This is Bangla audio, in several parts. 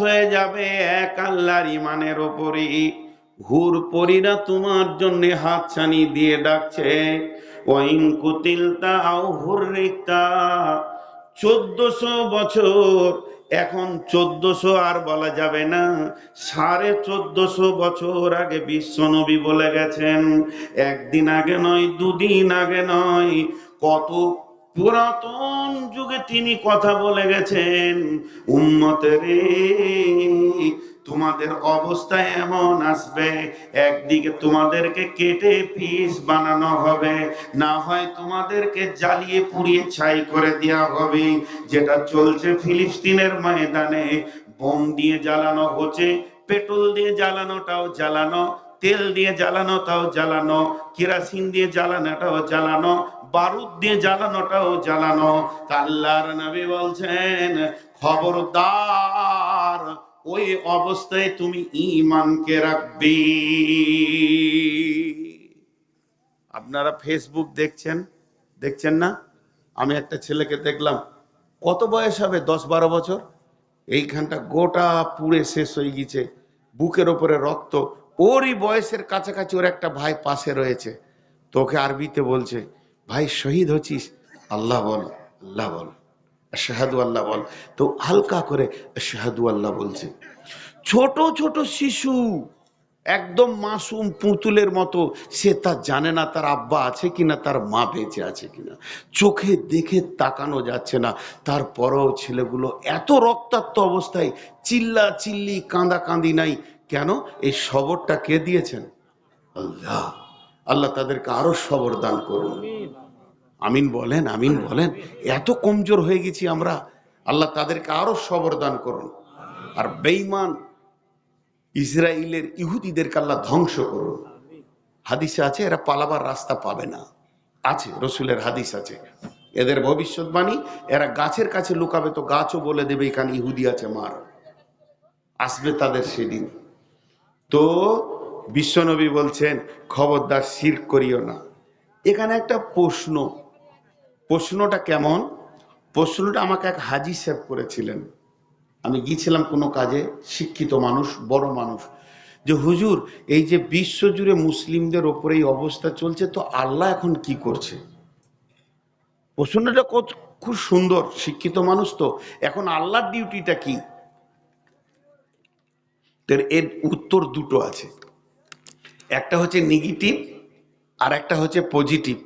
হয়ে যাবে এক আল্লাহর ইমানের ওপরই। হুর পরীরা তোমার জন্য হাতছানি দিয়ে ডাকছে। ওয়াইন কুতিলতা আও হুররিতা চোদ্দশো বছর, এখন চোদ্দশো আর বলা যাবে না, সাড়ে চোদ্দশো বছর আগে বিশ্বনবী বলে গেছেন। একদিন আগে নয়, দুদিন আগে নয়, কত পুরাতন যুগে তিনি কথা বলে গেছেন উন্মতেরে তোমাদের অবস্থা এমন আসবে, একদিকে তোমাদেরকে কেটে পিস বানানো হবে, না হয় তোমাদেরকে জ্বালিয়ে পুড়িয়ে ছাই করে দেওয়া হবে, যেটা চলছে ফিলিস্তিনের ময়দানে। বোম দিয়ে জ্বালানো হচ্ছে, পেট্রোল দিয়ে জ্বালানোটাও জ্বালানো তেল দিয়ে জ্বালানোটাও জ্বালানো, কেরাসিন দিয়ে জ্বালানোটাও জ্বালানো, বারুদ দিয়ে জ্বালানোটাও জ্বালানো। আল্লাহর নবী বলছেন, খবরদার, ওই অবস্থায় তুমি ইমানকে রাখবে। আপনারা ফেসবুক দেখছেন? দেখছেন না? আমি একটা ছেলেকে দেখলাম, কত বয়স হবে? দশ বারো বছর? এইখানটা গোটা পুড়ে শেষ হয়ে গেছে, বুকের ওপরে রক্ত ওরই বয়সের কাছাকাছি ওর একটা ভাই পাশে রয়েছে। তোকে আরবিতে বলছে, ভাই, শহীদ হচ্ছিস? আল্লাহ বল আল্লাহ বল। শাহাদু আল্লাহ বল। তো হালকা করে শাহাদু আল্লাহ বলছে, ছোট ছোট শিশু, একদম মাসুম পুতুলের মতো, সে তা জানে না তার আব্বা আছে কিনা, তার মা বেঁচে আছে কিনা। চোখে দেখে তাকানো যাচ্ছে না। তারপরেও ছেলেগুলো এত রক্তাক্ত অবস্থায় চিল্লা চিল্লি কাঁদা কাঁদি নাই। কেন? এই সবরটা কে দিয়েছেন? আল্লাহ। আল্লাহ তাদেরকে আরও সবর দান করুন। আমিন। বলেন আমিন বলেন। এত কমজোর হয়ে গেছি আমরা। আল্লাহ তাদেরকে আরও সবর দান করুন। আর বেঈমান ইসরায়েলের ইহুদিদেরকে আল্লাহ ধ্বংস করুন। হাদিসে আছে এরা পালাবার রাস্তা পাবে না। আছে রসুলের হাদিস আছে। এদের ভবিষ্যৎবাণী এরা গাছের কাছে লুকাবে তো গাছও বলে দেবে এখানে ইহুদি আছে মার। আসবে তাদের সেদিন। তো বিশ্বনবী বলছেন, খবরদার শির করিও না। এখানে একটা প্রশ্ন। প্রশ্নটা কেমন? প্রশ্নটা আমাকে এক হাজি সাহেব করেছিলেন। আমি গিয়েছিলাম কোনো কাজে, শিক্ষিত মানুষ, বড় মানুষ। যে হুজুর, এই যে বিশ্বজুড়ে মুসলিমদের ওপরে এই অবস্থা চলছে, তো আল্লাহ এখন কি করছে? প্রশ্নটা খুব সুন্দর, শিক্ষিত মানুষ তো। এখন আল্লাহর ডিউটিটা কি? এর উত্তর দুটো আছে। একটা হচ্ছে নেগেটিভ আর একটা হচ্ছে পজিটিভ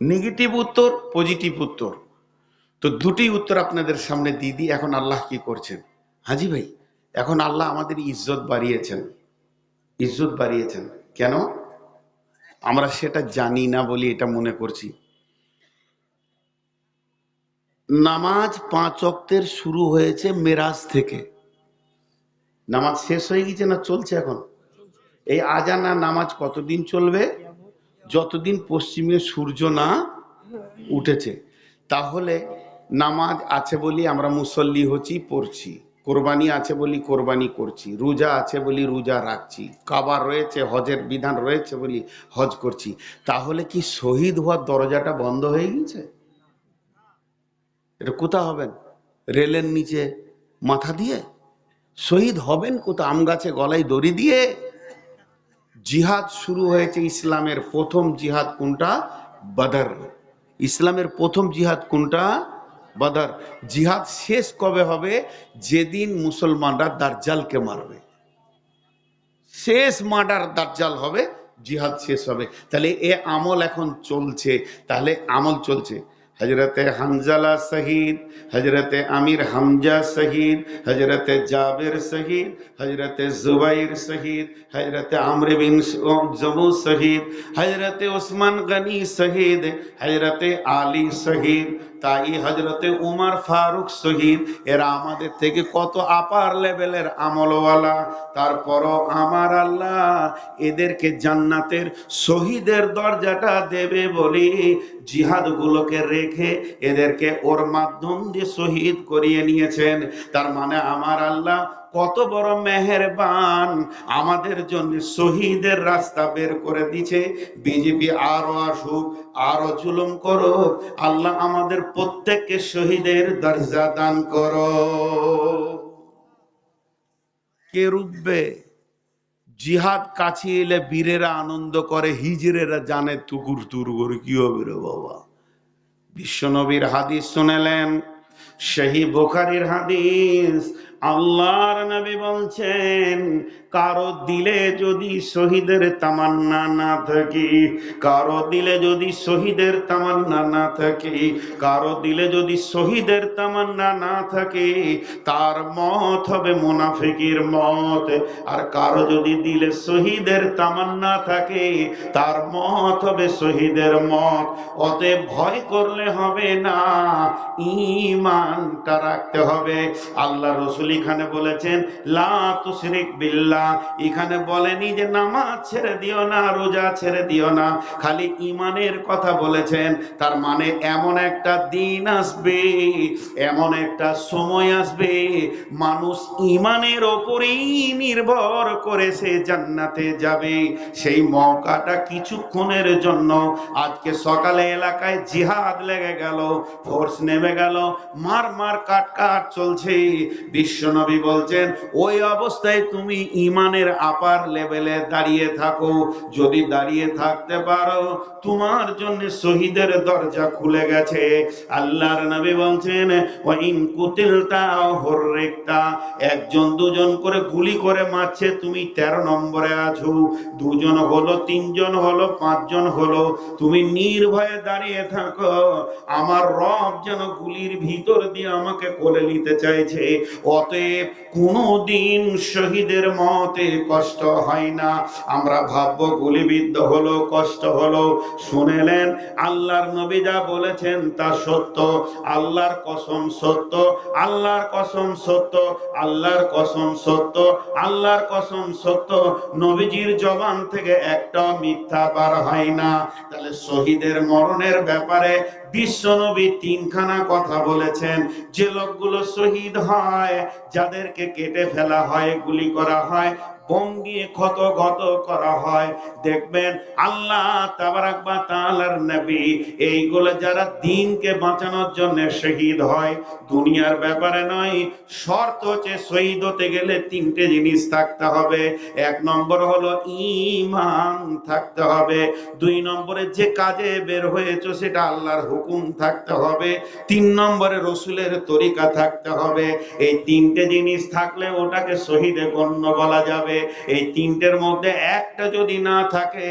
নেগেটিভ উত্তর পজিটিভ উত্তর। তো দুটি উত্তর আপনাদের সামনে দিয়ে দিই, এখন আল্লাহ কি করছেন? হাজি ভাই, এখন আল্লাহ আমাদের ইজ্জত বাড়িয়েছেন। ইজ্জত বাড়িয়েছেন। কেন? আমরা সেটা জানি না বলি এটা মনে করছি। নামাজ পাঁচ অক্তের শুরু হয়েছে মেরাজ থেকে। নামাজ শেষ হয়ে গেছে না চলছে এখন? এই আজানা নামাজ কতদিন চলবে? যতদিন পশ্চিমে সূর্য না উঠেছে। তাহলে নামাজ আছে বলি আমরা মুসল্লি হচ্ছি, পড়ছি। কোরবানি আছে বলি কোরবানি করছি। রোজা আছে বলি রোজা রাখছি। কাবার রয়েছে, হজের বিধান রয়েছে বলি হজ করছি। তাহলে কি শহীদ হওয়ার দরজাটা বন্ধ হয়ে গেছে? এটা কোথা হবেন রেলের নিচে মাথা দিয়ে? শহীদ হবেন কোথা আম গাছে গলায় দড়ি দিয়ে। জিহাদ শুরু হয়েছে ইসলামের প্রথম জিহাদ কোনটা? বাদার। ইসলামের প্রথম জিহাদ কোনটা? বাদার। জিহাদ শেষ কবে হবে? যেদিন মুসলমানরা দার্জালকে মারবে। শেষ মার্ডার দার্জাল হবে, জিহাদ শেষ হবে। তাহলে এ আমল এখন চলছে। তাহলে আমল চলছে। হজরতে হামজালা শহীদ হজরতে আমির হামজা শহীদ হজরতে জাবের শহীদ হজরতে জুবাইর শহীদ হজরতে আমর বিন জমু শহীদ হজরতে ওসমান গনি শহীদ হজরতে আলী শহীদ তাই হজরতে উমার ফারুক শহীদ এরা আমাদের থেকে কত আপার লেভেলের আমলওয়ালা। তারপরও আমার আল্লাহ এদেরকে জান্নাতের শহীদের দরজাটা দেবে বলে, জিহাদগুলোকে রেখে এদেরকে ওর মাধ্যম দিয়ে শহীদ করিয়ে নিয়েছেন। তার মানে আমার আল্লাহ কত বড় মেহেরবান। আমাদের জন্য শহীদের রাস্তা বের করে দিছে বিজেপি আরও আসুক, আরও জুলুম করো আল্লাহ আমাদের প্রত্যেককে শহীদের দরজা দান করো। কে রুখবে? জিহাদ কাছে এলে বীরেরা আনন্দ করে হিজরেরা জানে তুকুর তুর করে কি হবে রে বাবা। বিশ্বনবীর হাদিস শুনেলেন সেই বোখারির হাদিস, আল্লাহর নবী বলছেন, কারও দিলে যদি শহীদের তামান্না না থাকে, কারও দিলে যদি শহীদের তামান্না না থাকে, কারও দিলে যদি শহীদের তামান্না না থাকে, তার মত হবে মুনাফিকের মত। আর কারও যদি দিলে শহীদের তামান্না থাকে, তার মত হবে শহীদের মত। অতএব ভয় করলে হবে না ইমানটা রাখতে হবে। আল্লাহ রসুল এখানে বলেছেন, লা তুশরিক বিল্লাহ। এখানে বলেনি যে নামাজ ছেড়ে দিও না, রোজা ছেড়ে দিও না। খালি ইমানের কথা বলেছেন। তার মানে এমন একটা দিন আসবে, এমন একটা সময় আসবে, মানুষ ইমানের ওপরেই নির্ভর করে সে জান্নাতে যাবে। সেই মৌকাটা কিছুক্ষণের জন্য। আজকে সকালে এলাকায় জিহাদ লেগে গেল, ফোর্স নেমে গেল মার মার কাট কাট চলছে। বিশ্বনবী বলছেন, ওই অবস্থায় তুমি ইমানের আপার লেভেলে দাঁড়িয়ে থাকো। যদি দাঁড়িয়ে থাকতে পারো, তোমার জন্য শহীদের দরজা খুলে গেছে। আল্লাহর নবী বলছেন, ওয়াইন কুতিলতা হররেকতা, একজন দুজন করে গুলি করে মারছে, তুমি তেরো নম্বরে আছো। দুজন হলো, তিনজন হলো, পাঁচজন হলো। তুমি নির্ভয়ে দাঁড়িয়ে থাকো। আমার রব যেন গুলির ভিতর দিয়ে আমাকে কোলে নিতে চাইছে অতএব কোনোদিন শহীদের মতে কষ্ট হয় না। আমরা ভাববো গুলিবিদ্ধ হলো, কষ্ট হলো। শুনেলেন, আল্লাহর নবী যা বলেছেন তা সত্য। আল্লাহর কসম সত্য, আল্লাহর কসম সত্য, আল্লাহর কসম সত্য, আল্লাহর কসম সত্য। নবীজির জবান থেকে একটা মিথ্যা বার হয় না। তাহলে শহীদের মরণের ব্যাপারে বিশ্বনবী তিনখানা কথা বলেছেন। যে লোকগুলো শহীদ হয়, যাদেরকে কেটে ফেলা হয়, গুলি করা হয় বঙ্গিয়ে ক্ষত গত করা হয়। দেখবেন আল্লাহ তাবারাক বা তাআলার নবী এইগুলো যারা দিনকে বাঁচানোর জন্য শহীদ হয়, দুনিয়ার ব্যাপারে নয়, শর্ত হচ্ছে শহীদ হতে গেলে তিনটে জিনিস থাকতে হবে। এক নম্বর হলো ইমান থাকতে হবে। দুই নম্বরে যে কাজে বের হয়েছে সেটা আল্লাহর হুকুম থাকতে হবে। তিন নম্বরে রসুলের তরিকা থাকতে হবে। এই তিনটে জিনিস থাকলে ওটাকে শহীদে গণ্য বলা যাবে। এই তিনটের মধ্যে একটা যদি না থাকে,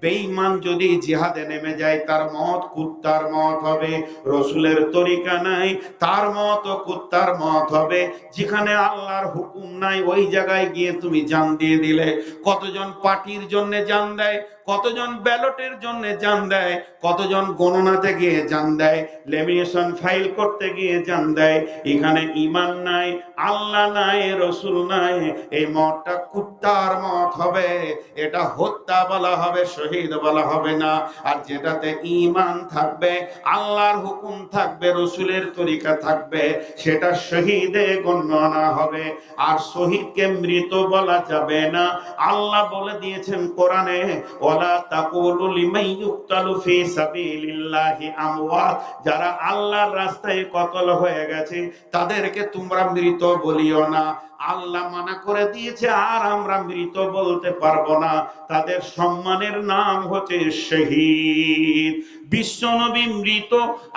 বেঈমান যদি জিহাদে নেমে যায়, তার মত কুত্তার মত হবে, রসুলের তরিকা নাই, তার মত কুত্তার মত হবে। যেখানে আল্লাহর হুকুম নাই, ওই জায়গায় গিয়ে তুমি জান দিয়ে দিলে। কতজন পার্টির জন্য জান দেয়? কতজন ব্যালটের জন্য জান দেয়? কতজন গণনাতে গিয়ে জান দেয়? লেমিনেশন ফাইল করতে গিয়ে জান দেয়। এখানে ইমান নাই, আল্লাহ নাই, রসুল নাই। এই মতটা কুত্তার মত হবে। এটা হত্যা বলা হবে, শহীদ বলা হবে না। আর যেটাতে ইমান থাকবে, আল্লাহর হুকুম থাকবে, রসুলের তরিকা থাকবে, সেটা শহীদে গণ্যনা হবে। আর শহীদকে মৃত বলা যাবে না। আল্লাহ বলে দিয়েছেন কোরআনে ওয়ালা যারা আল্লাহর রাস্তায় কতল হয়ে গেছে, তাদেরকে তোমরা মৃত বলিও না। আল্লাহ মানা করে দিয়েছে, আর আমরা মৃত বলতে পারব না। তাদের সম্মানের নাম হচ্ছে শহীদ। বিশ্বনবী মৃত,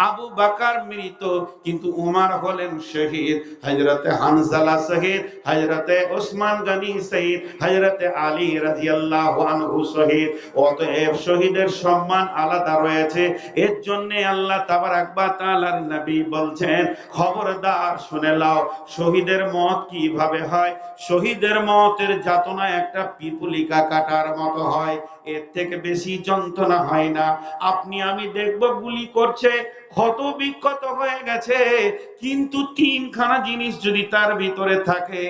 আবু বাকার মৃত, কিন্তু উমার হলেন শহীদ। হজরতে হানজালা শহীদ হজরতে ওসমান শহীদ হজরতে আলী রাজিয়াল্লাহু আনহু শহীদ। অতএব শহীদের সম্মান আলাদা রয়েছে। এর জন্য আল্লাহ তাবারাক বা তাআলার নবী বলছেন, খবরদার শুনে লাও শহীদের মত কীভাবে হয়? শহীদের মতের যাতনা একটা পিপুলিকা কাটার মতো হয়। এর থেকে বেশি যন্ত্রণা হয় না। আপনি আমি দেখব গুলি করছে ক্ষত বিক্ষত হয়ে গেছে। কিন্তু তিনখানা জিনিস যদি তার ভিতরে থাকে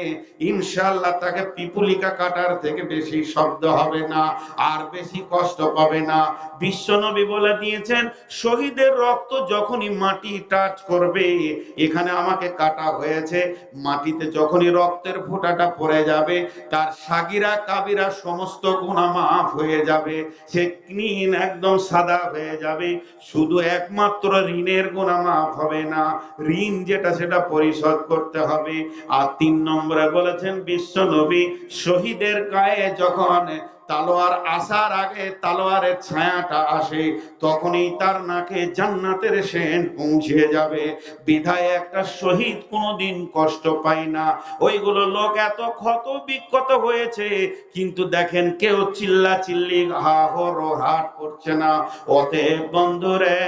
ইনশাল্লাহ তাকে পিপুলিকা কাটার থেকে বেশি শব্দ হবে না, আর বেশি কষ্ট পাবে না। বিশ্বনবী বলে দিয়েছেন, শহীদের রক্ত যখনই মাটি টাচ করবে, এখানে আমাকে কাটা হয়েছে। মাটিতে যখনই রক্তের ফোঁটাটা পড়ে যাবে, তার সাগিরা, কাবিরা সমস্ত গুণা মাফ হয়ে যাবে। সে ক্লিন একদম সাদা হয়ে যাবে। শুধু একমাত্র ঋণের গুণা মাফ হবে না। ঋণ যেটা, সেটা পরিশোধ করতে হবে। আর তিন নম্বরে বলেছেন, বিশ্ব নবী শহীদের গায়ে যখন তালোয়ার আসার আগে তালোয়ারের ছায়াটা আসে, তখনই তার নাকে জান্নাতের সেন পৌঁছে যাবে। বিধায় একটা শহীদ কোনোদিন কষ্ট পায় না। ওইগুলো লোক এত ক্ষত বিক্ষত হয়েছে, কিন্তু দেখেন কেউ চিল্লা চিল্লি হা হো হাট করছে না। অতএব বন্ধুরে,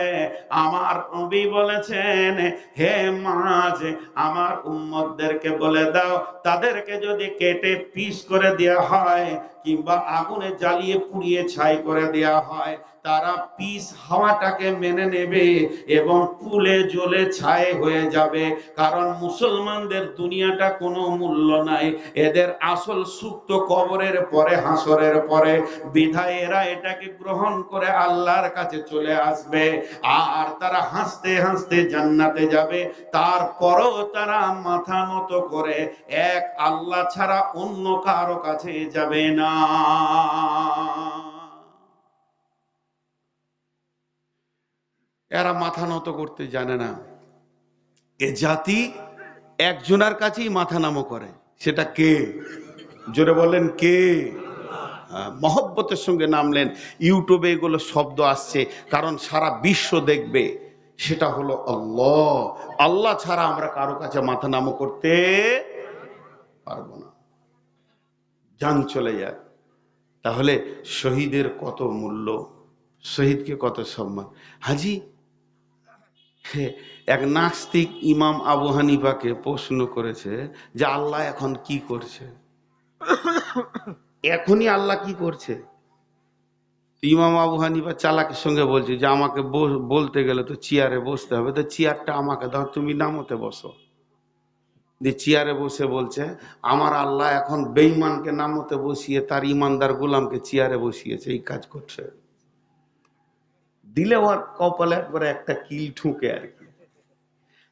আমার নবী বলেছেন, হে মাঝ, আমার উম্মতদেরকে বলে দাও, তাদেরকে যদি কেটে পিস করে দেওয়া হয় কিংবা আগুনে জ্বালিয়ে পুড়িয়ে ছাই করে দেওয়া হয়। তারা পিস হাওয়াটাকে মেনে নেবে এবং পুলে জ্বলে ছাই হয়ে যাবে। কারণ মুসলমানদের দুনিয়াটা কোনো মূল্য নাই। এদের আসল সুখ তো কবরের পরে, হাসরের পরে বিধায় এরা এটাকে গ্রহণ করে আল্লাহর কাছে চলে আসবে। আর তারা হাসতে হাসতে জান্নাতে যাবে। তারপরও তারা মাথা নত করে এক আল্লাহ ছাড়া অন্য কারও কাছে যাবে না। এরা মাথা নত করতে জানে না। এ জাতি একজনের কাছেই মাথা নামো করে, সেটা কে? জোরে বলেন কে? মহব্বতের সঙ্গে নামলেন। ইউটিউবে এগুলো শব্দ আসছে, কারণ সারা বিশ্ব দেখবে, সেটা হলো আল্লাহ। আল্লাহ ছাড়া আমরা কারও কাছে মাথা নামো করতে পারব না। যান চলে যায় তাহলে শহীদের কত মূল্য? শহীদকে কত সম্মান? হাজি এক নাস্তিক ইমাম আবু হানিফাকে প্রশ্ন করেছে যে আল্লাহ এখন কি করছে? এখনই আল্লাহ কি করছে? ইমাম আবু হানিফা চালাকের সঙ্গে বলছে যে আমাকে বলতে গেলে তো চেয়ারে বসতে হবে, তো চেয়ারটা আমাকে দাও, তুমি নামতে বসো। দিয়ে চেয়ারে বসে বলছে, আমার আল্লাহ এখন বেঈমানকে নামতে বসিয়ে তার ইমানদার গোলামকে চেয়ারে বসিয়েছে, এই কাজ করছে। দিলে ওর কপালে একবারে একটা কিল ঠুকে আর কি।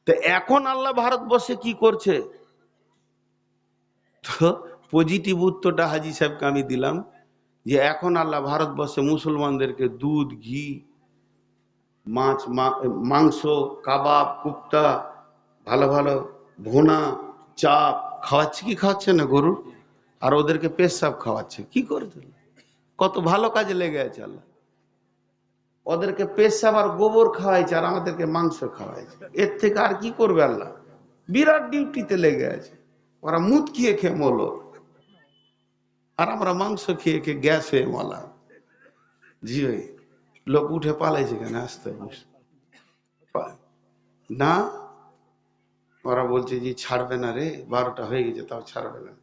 তো এখন আল্লাহ ভারতবর্ষে কি করছে? তো পজিটিভ উত্তরটা হাজি সাহেবকে আমি দিলাম যে এখন আল্লাহ ভারতবর্ষে মুসলমানদেরকে দুধ, ঘি, মাছ মাংস, কাবাব, কুপ্তা, ভালো ভালো ভোনা, চাপ খাওয়াচ্ছে কি খাওয়াচ্ছে না গরুর আর ওদেরকে পেশাব খাওয়াচ্ছে। কি করছে কত ভালো কাজে লেগে আছে আল্লাহ। ওদেরকে পেশাব আর গোবর খাওয়াইছে আর আমাদেরকে মাংস খাওয়াইছে। এর থেকে আর কি করবে আল্লাহ? বিরাট ডিউটিতে লেগে আছে। ওরা মুদ খেয়ে খেয়ে মলো আর আমরা মাংস খেয়ে খেয়ে গ্যাস হয়ে মলাম জি ভাই, লোক উঠে পালাইছে কেন আসতে না, ওরা বলছে যে, ছাড়বে না রে, বারোটা হয়ে গেছে, তাও ছাড়বে না।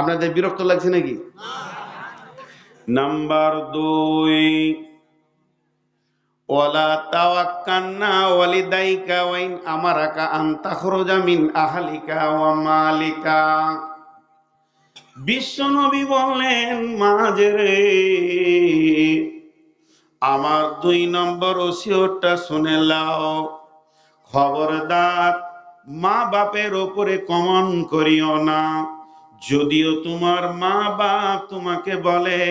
আপনাদের বিরক্ত লাগছে নাকি? নাম্বার দুই ওয়াইন মালিকা। বিশ্বনবী বললেন আমার দুই নম্বর ওসিয়তটা শুনে লাও খবরদার, মা বাপের ওপরে কমন করিও না। যদিও তোমার মা বাপ তোমাকে বলে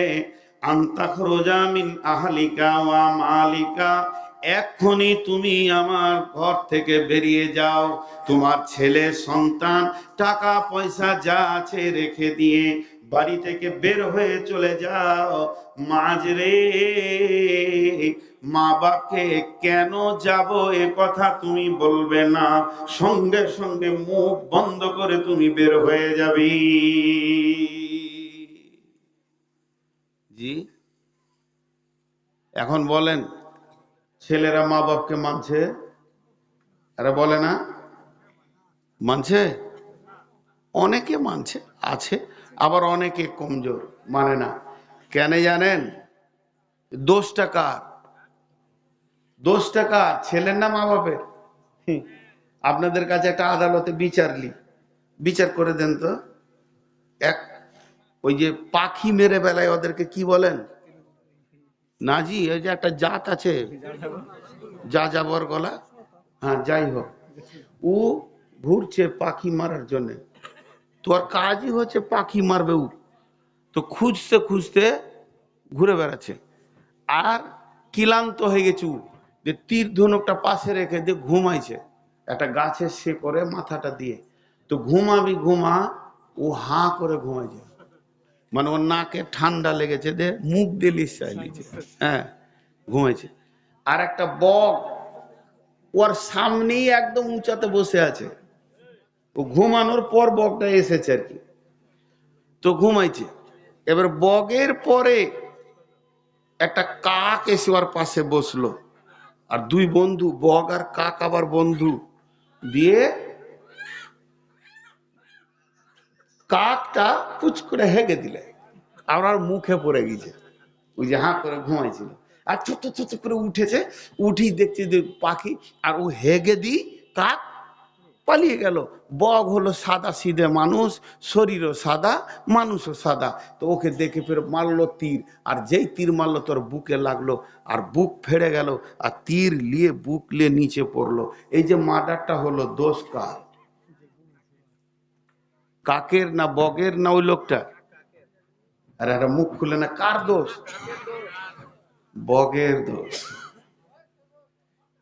মিন আহলিকা ওয়া মালিকা, এক্ষুনি তুমি আমার ঘর থেকে বেরিয়ে যাও। তোমার ছেলে সন্তান টাকা পয়সা যা আছে রেখে দিয়ে বাড়ি থেকে বের হয়ে চলে যাও। মাঝরে মা বাপকে কেন যাব এ কথা তুমি বলবে না? সঙ্গে সঙ্গে মুখ বন্ধ করে তুমি বের হয়ে যাবি। জি? এখন বলেন, ছেলেরা মা বাপকে মানছে? আরে বলে না। মানছে? অনেকে মানছে, আছে। আবার অনেকে কমজোর মানে না। কেন জানেন? দোষটা কার? দোষটা কার? ছেলের না মা বাপের। আপনাদের কাছে একটা আদালতে বিচারলি বিচার করে দেন তো। এক, ওই যে পাখি মেরে বেলায় ওদেরকে কি বলেন? না জি ওই যে একটা জাত আছে। যা যাবর গলা। হ্যাঁ যাই হোক। ও ঘুরছে পাখি মারার জন্য। তোর কাজই হচ্ছে পাখি মারবে ও তো খুঁজতে খুঁজতে ঘুরে বেড়াচ্ছে। আর ক্লান্ত হয়ে গেছে ও যে তীর ধনুকটা পাশে রেখে দিয়ে ঘুমাইছে। একটা গাছের শেকড়ে মাথাটা দিয়ে। তো ঘুমাবি ঘুমা, ও হাঁ করে ঘুমাইছে। মানে ওর নাকে ঠান্ডা লেগেছে দে মুখ দিয়ে লিসাই লিছে হ্যাঁ ঘুমাইছে। আর একটা বক, ওর সামনেই একদম উঁচাতে বসে আছে। ও ঘুমানোর পর বকটা এসেছে আর কি। তো ঘুমাইছে। এবার বগের পরে একটা কাক এসে ওর পাশে বসল। আর দুই বন্ধু বগ আর কাক আবার বন্ধু দিয়ে কাকটা পুচ করে হেগে দিলে। আর মুখে পড়ে গেছে। ওই যে হাঁ করে ঘুমাইছিল। আর ছোট ছোট করে উঠেছে। উঠি দেখছি যে পাখি, আর ও হেগে দি কাক পালিয়ে গেল। বগ হলো সাদা সিধে মানুষ, শরীরও সাদা, মানুষও সাদা। তো ওকে দেখে ফের মারলো তীর। আর যেই তীর মারলো, তোর বুকে লাগল। আর বুক ফেড়ে গেল, আর তীর নিয়ে বুক নিয়ে নিচে পড়ল। এই যে মার্ডারটা হলো দোষ কার? কাকের না বগের না ওই লোকটা? আর একটা মুখ খুলে না, কার দোষ? বগের দোষ।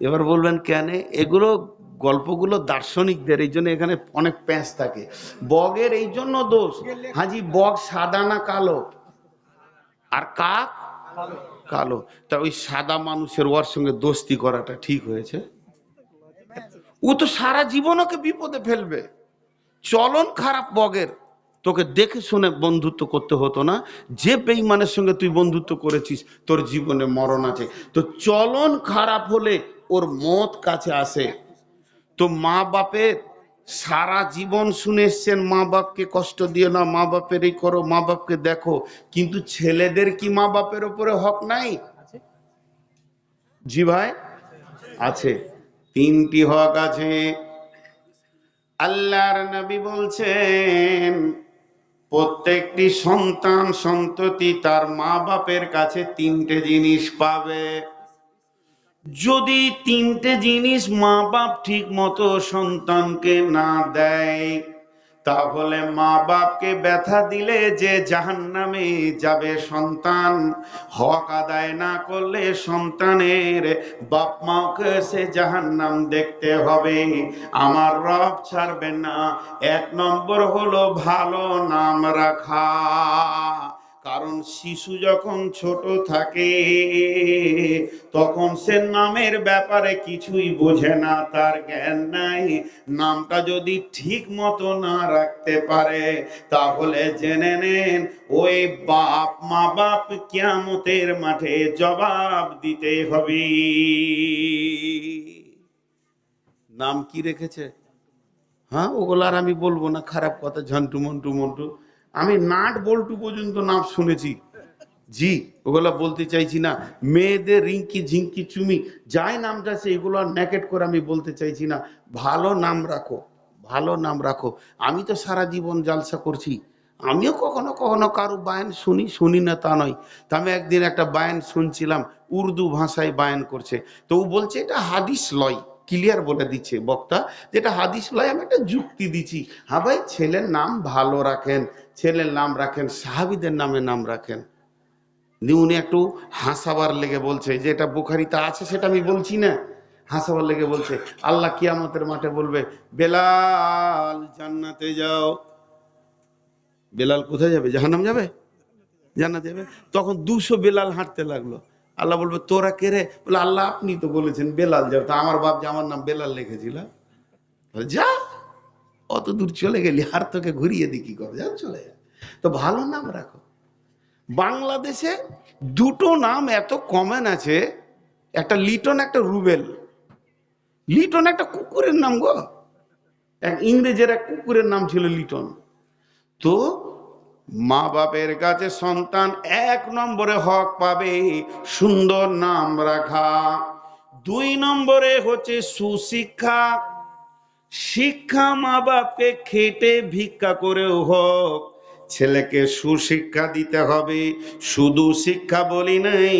এবার বলবেন কেন? এগুলো গল্পগুলো দার্শনিকদের, এই জন্য এখানে অনেক প্যাঁচ থাকে। বগের এই জন্য দোষ। হাজি, বগ সাদা না কালো? আর কাক? কালো। তা ওই সাদা মানুষের ওর সঙ্গে দোস্তি করাটা ঠিক হয়েছে? ও তো সারা জীবন ওকে বিপদে ফেলবে। চলন খারাপ বগের। তোকে দেখে শুনে বন্ধুত্ব করতে হতো না। যে বেইমানের সঙ্গে তুই বন্ধুত্ব করেছিস, তোর জীবনে মরণ আছে। তো চলন খারাপ হলে ওর মত কাছে আসে। তো মা বাপের সারা জীবন শুনে এসছেন মা বাপকে কষ্ট দিও না মা বাপের এই করো মা বাপকে দেখো। কিন্তু ছেলেদের কি মা বাপের ওপরে হক নাই? জি ভাই আছে। তিনটি হক আছে। আল্লাহর নবী বলছেন প্রত্যেকটি সন্তান সন্ততি তার মা বাপের কাছে তিনটে জিনিস পাবে। যদি তিনটে জিনিস মা বাপ ঠিক মতো সন্তানকে না দেয়, তাহলে মা বাপকে ব্যথা দিলে যে জাহান্নামে যাবে সন্তান। হক আদায় না করলে সন্তানের বাপ মাকে সে জাহান্নাম দেখতে হবে। আমার রব ছাড়বেন না, এক নম্বর হলো ভালো নাম রাখা। কারণ শিশু যখন ছোট থাকে, তখন সে নামের ব্যাপারে কিছুই বোঝে না, তার জ্ঞান নাই। নামটা যদি ঠিক মতো না রাখতে পারে, তাহলে জেনে নেন, ওই বাপ, মা বাপ কিয়ামতের মাঠে জবাব দিতে হবে। নাম কি রেখেছে? হ্যাঁ ওগুলো আর আমি বলব না, খারাপ কথা, ঝন্টু মন্টু মন্টু। আমি নাট বল্টু পর্যন্ত নাম শুনেছি। জি, ওগুলা বলতে চাইছি না। মেয়েদের রিঙ্কি ঝিঙ্কি চুমি, যাই নামটা আছে এগুলো ন্যাকেট করে আমি বলতে চাইছি না। ভালো নাম রাখো, ভালো নাম রাখো। আমি তো সারা জীবন জালসা করছি। আমিও কখনো কখনো কারও বায়ান শুনি শুনি না তা নয়। তা আমি একদিন একটা বায়ান শুনছিলাম, উর্দু ভাষায় বায়ান করছে। তো ও বলছে, এটা হাদিস লয়। ক্লিয়ার বলে দিচ্ছে বক্তা যেটা হাদিস লয়, আমি একটা যুক্তি দিচ্ছি হ্যাঁ ভাই, ছেলের নাম ভালো রাখেন। ছেলের নাম রাখেন, সাহাবিদের নামে নাম রাখেন। উনি একটু হাসাবার লেগে বলছে যেটা বুখারিতে আছে, সেটা আমি বলছি না। হাসাবার লেগে বলছে, আল্লাহ কিয়ামতের মাঠে বলবে, বেলাল জান্নাতে যাও। বেলাল কোথায় যাবে? জাহান্নাম যাবে? জান্নাতে যাবে? তখন দুশো বেলাল হাঁটতে লাগল। আল্লাহ বলবে, তোরা কে রে? বলে, আল্লাহ আপনি তো বলেছেন বেলাল যাও। তা আমার বাপ যে আমার নাম বেলাল লিখেছিল। যা। অত দূর চলে গেলি, আর তোকে ঘুরিয়ে দি কি করে যা চলে যা। তো ভালো নাম রাখো। বাংলাদেশে দুটো নাম এত কমন আছে, একটা লিটন, একটা রুবেল। লিটন একটা কুকুরের নাম গো। এক ইংরেজের এক কুকুরের নাম ছিল লিটন। তো মা বাপের কাছে সন্তান এক নম্বরে হক পাবে, সুন্দর নাম রাখা। দুই নম্বরে হচ্ছে সুশিক্ষা শিক্ষা মা বাপকে খেটে ভিক্ষা করেও হোক, ছেলেকে সুশিক্ষা দিতে হবে, শুধু শিক্ষা বলি নাই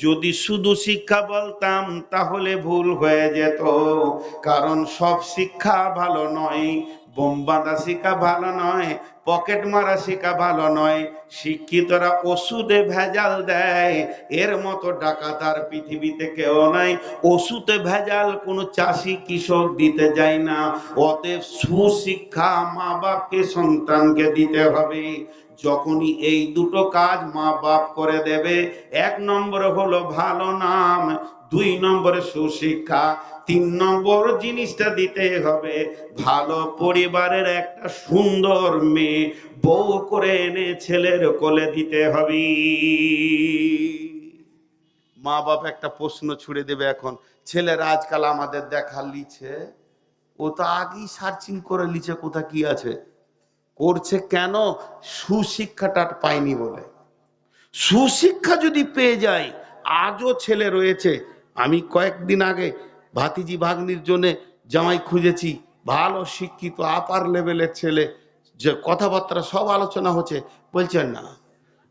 যদি শুধু শিক্ষা বলতাম, তাহলে ভুল হয়ে যেত। কারণ সব শিক্ষা ভালো নয়, বোম বাঁধা শিক্ষা ভালো নয়, পকেট মারা শিক্ষা ভালো নয়, শিক্ষিতরা ওষুধে ভেজাল দেয়। এর মতো ডাকাতার পৃথিবীতে কেউ নাই। ওষুধে ভেজাল কোনো চাষি কৃষক দিতে যায় না। অতএব সুশিক্ষা মা বাপকে সন্তানকে দিতে হবে। যখনই এই দুটো কাজ মা বাপ করে দেবে, এক নম্বর হলো ভালো নাম, দুই নম্বরে সুশিক্ষা, তিন নম্বর জিনিসটা দিতে হবে। ভালো পরিবারের একটা সুন্দর মেয়ে বউ করে এনে ছেলের কোলে দিতে হবে। মা বাপ একটা প্রশ্ন ছুড়ে দেবে এখন ছেলেরা আজকাল আমাদের দেখা লিছে, ও তো আগেই সার্চিং করে লিছে কোথা কি আছে? করছে কেন? সুশিক্ষাটা পায়নি বলে। সুশিক্ষা যদি পেয়ে যায়, আজও ছেলে রয়েছে। আমি কয়েকদিন আগে ভাতিজি ভাগ্নির জন্য জামাই খুঁজেছি, ভালো শিক্ষিত আপার লেভেলের ছেলে, যে কথাবার্তা সব আলোচনা হচ্ছে। বলছেন না,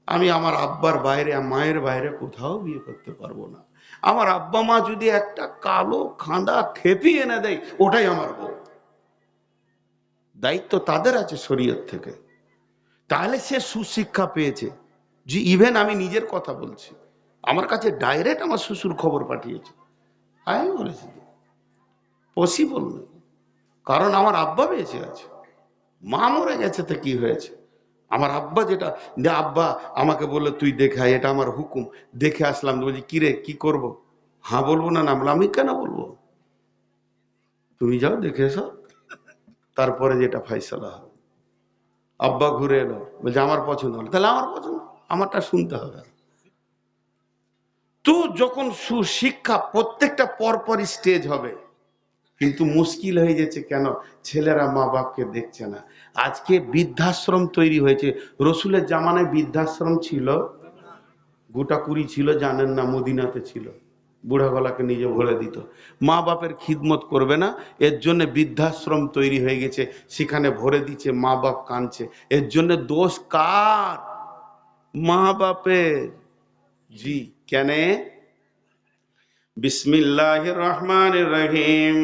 আমি আমার আব্বার বাইরে মায়ের বাইরে কোথাও বিয়ে করতে পারব না। আমার আব্বা মা যদি একটা কালো খাঁদা খেপি এনে দেয়, ওটাই আমার বউ। দায়িত্ব তাদের আছে শরীয়ত থেকে। তাহলে সে সুশিক্ষা পেয়েছে। যে ইভেন আমি নিজের কথা বলছি। আমার কাছে ডাইরেক্ট আমার শ্বশুর খবর পাঠিয়েছে। আমি বলেছি পসিবল নয় কারণ আমার আব্বা বেঁচে আছে। মা মরে গেছে তো কি হয়েছে? আমার আব্বা যেটা, যে আব্বা আমাকে বলল, তুই দেখা এটা আমার হুকুম। দেখে আসলাম। বলছি, কিরে, কি করব? হ্যাঁ বলব না না আমি কেন বলব? তুমি যাও, দেখে এসো। তারপরে যেটা ফাইসলা হবে। আব্বা ঘুরে এলো, বলছে, আমার পছন্দ হলো। তাহলে আমার পছন্দ, আমারটা শুনতে হবে তো যখন সুশিক্ষা প্রত্যেকটা পরপর স্টেজ হবে, কিন্তু মুশকিল হয়ে যাচ্ছে কেন? ছেলেরা মা বাপকে দেখছে না। আজকে বৃদ্ধাশ্রম তৈরি হয়েছে। রসুলের জামানায় বৃদ্ধাশ্রম ছিল, গোটা কুড়ি ছিল, জানেন না, মদিনাতে ছিল। বুড়া গলাকে নিজে ভরে দিত মা বাপের খিদমত করবে না এর জন্য বৃদ্ধাশ্রম তৈরি হয়ে গেছে সেখানে ভরে দিচ্ছে মা বাপ কাঁদছে এর জন্য দোষ কার মা বাপের জি কেন বিসমিল্লাহ রহমান রহিম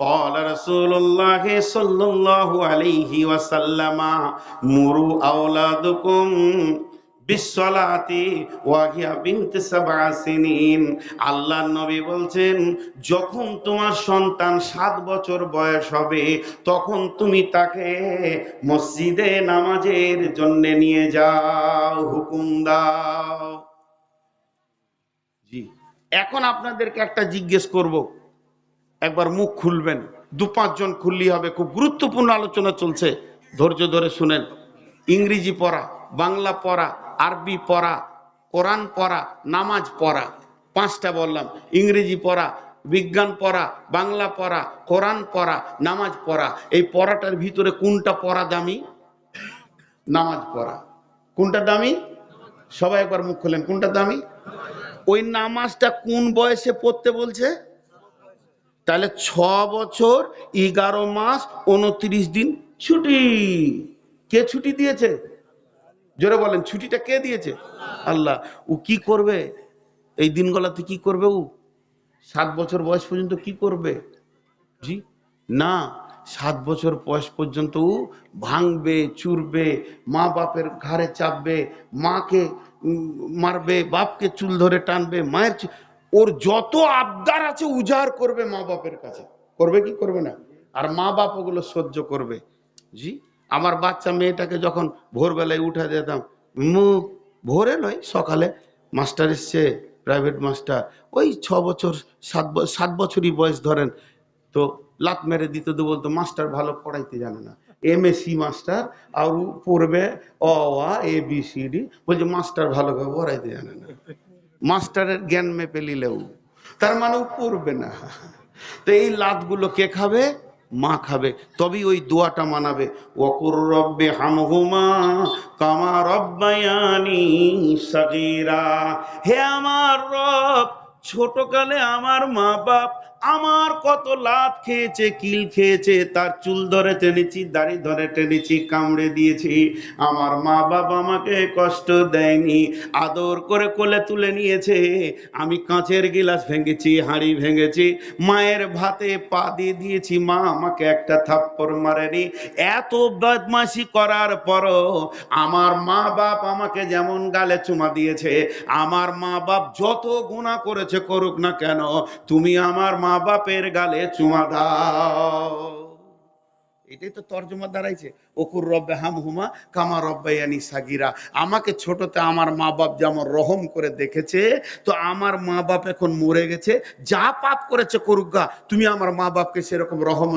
قال رسول الله صلى الله عليه وسلم مروا أولادكم বিশ্বলাতি ওয়াহিয়া বিনত সাবআ সিনিন। আল্লাহ নবী বলছেন, যখন তোমার সন্তান সাত বছর বয়স হবে, তখন তুমি তাকে মসজিদে নামাজের জন্য নিয়ে যাও, হুকুম দাও। জি। এখন আপনাদেরকে একটা জিজ্ঞেস করব। একবার মুখ খুলবেন। দু পাঁচজন খুললি হবে। খুব গুরুত্বপূর্ণ আলোচনা চলছে। ধৈর্য ধরে শুনেন। ইংরেজি পড়া, বাংলা পড়া আরবি পড়া, কোরআন পড়া, নামাজ পড়া, পাঁচটা বললাম। ইংরেজি পড়া, বিজ্ঞান পড়া, বাংলা পড়া, কোরআন পড়া, নামাজ পড়া। এই পড়াটার ভিতরে কোনটা পড়া দামি? নামাজ পড়া। কোনটা দামি? সবাই একবার মুখ খুলেন, কোনটা দামি? ওই নামাজটা কোন বয়সে পড়তে বলছে? তাহলে ছ বছর, এগারো মাস, উনত্রিশ দিন ছুটি। কে ছুটি দিয়েছে? জোরে বলেন, ছুটিটা কে দিয়েছে? আল্লাহ। ও কি করবে? এই দিনগুলোতে কি করবে ও? সাত বছর বয়স পর্যন্ত কি করবে? জি? না, সাত বছর বয়স পর্যন্ত ও ভাঙবে, চুরবে, মা বাপের ঘাড়ে চাপবে, মাকে মারবে, বাপকে চুল ধরে টানবে, মায়ের ওর যত আবদার আছে, উজাড় করবে মা বাপের কাছে। করবে কি? করবে না। আর মা বাপ ওগুলো সহ্য করবে। জি? আমার বাচ্চা মেয়েটাকে যখন ভোরবেলায় উঠে দিতাম মুখ ভোরে নয়, সকালে মাস্টার এসছে প্রাইভেট মাস্টার ওই ছ বছর, সাত সাত বছরই বয়স ধরেন, তো লাত মেরে দিত, তো বলতো, মাস্টার ভালো পড়াইতে জানে না। এম এস সি মাস্টার, আর পড়বে অ, আ, এ, বি, সি, ডি, বলছে, মাস্টার ভালো করে পড়াইতে জানে না। মাস্টারের জ্ঞান মেপে নিলেও, তার মানে পড়বে না। তো এই লাতগুলো কে খাবে? মা খাবে, তবেই ওই দোয়াটা মানাবে। ওকুর রব্বে হামহুমা কামা রব্বায়ানি সাকিরা হে আমার রব, ছোটকালে আমার মা বাপ আমার কত লাভ খেয়েছে, কিল খেয়েছে, তার চুল ধরে টেনেছি, দাড়ি ধরে টেনেছি, কামড়ে দিয়েছি। আমার মা বাপ আমাকে কষ্ট দেয়নি, আদর করে কোলে তুলে নিয়েছে। আমি কাঁচের গিলাস ভেঙেছি, হাঁড়ি ভেঙেছি, মায়ের ভাতে পা দিয়ে দিয়েছি। মা আমাকে একটা থাপ্পড় মারেনি। এত বদমাশি করার পরও আমার মা বাপ আমাকে যেমন গালে চুমা দিয়েছে, আমার মা বাপ যত গুণা করেছে করুক না কেন, তুমি আমার মা বাপের গালে চুমা দাও। এটাই তো তর্জমা দাঁড়াইছে। অকুর রব্বে হাম হুমা কামা রব্বাইয়ানি সাগিরা। আমাকে ছোটতে আমার মা বাপ যেমন রহম করে দেখেছে, তো আমার মা বাপ এখন মরে গেছে। যা পাপ করেছে করুক তুমি আমার মা বাপকে সেরকম রহম